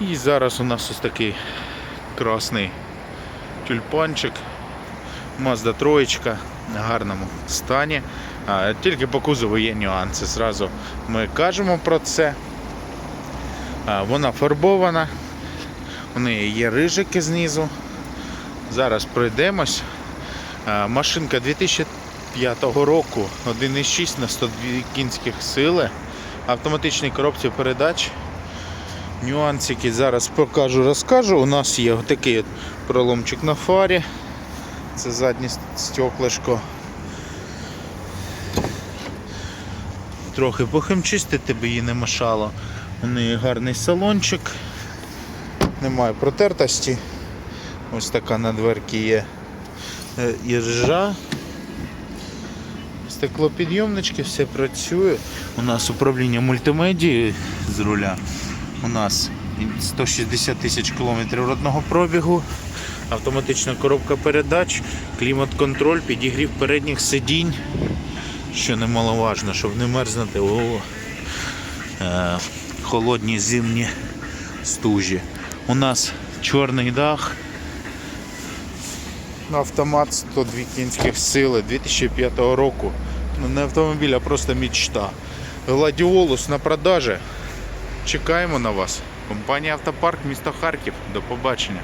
І зараз у нас ось такий красний тюльпанчик. Mazda троєчка в гарному стані. Тільки по кузову є нюанси. Зразу ми кажемо про це. Вона фарбована. У неї є рижики знизу. Зараз пройдемось. Машинка 2005 року, 1,6 на 102 кінських сили. Автоматичній коробці передач. Нюансики зараз покажу, розкажу. У нас є такий от проломчик на фарі. Це заднє стеклишко. Трохи похимчистити би її не мешало. У неї гарний салончик. Немає протертості. Ось така на дверці є е, іржа. Стеклопідйомнички, все працює. У нас управління мультимедією з руля. У нас 160 тисяч кілометрів родного пробігу, автоматична коробка передач, клімат-контроль, підігрів передніх сидінь, що немаловажно, щоб не мерзнути у е, холодні зимні стужі. У нас чорний дах. Автомат 102 кінських сили 2005 року. Ну, не автомобіль, а просто мечта. Гладіолус на продажі. Чекаємо на вас. Компанія Автопарк, місто Харків. До побачення.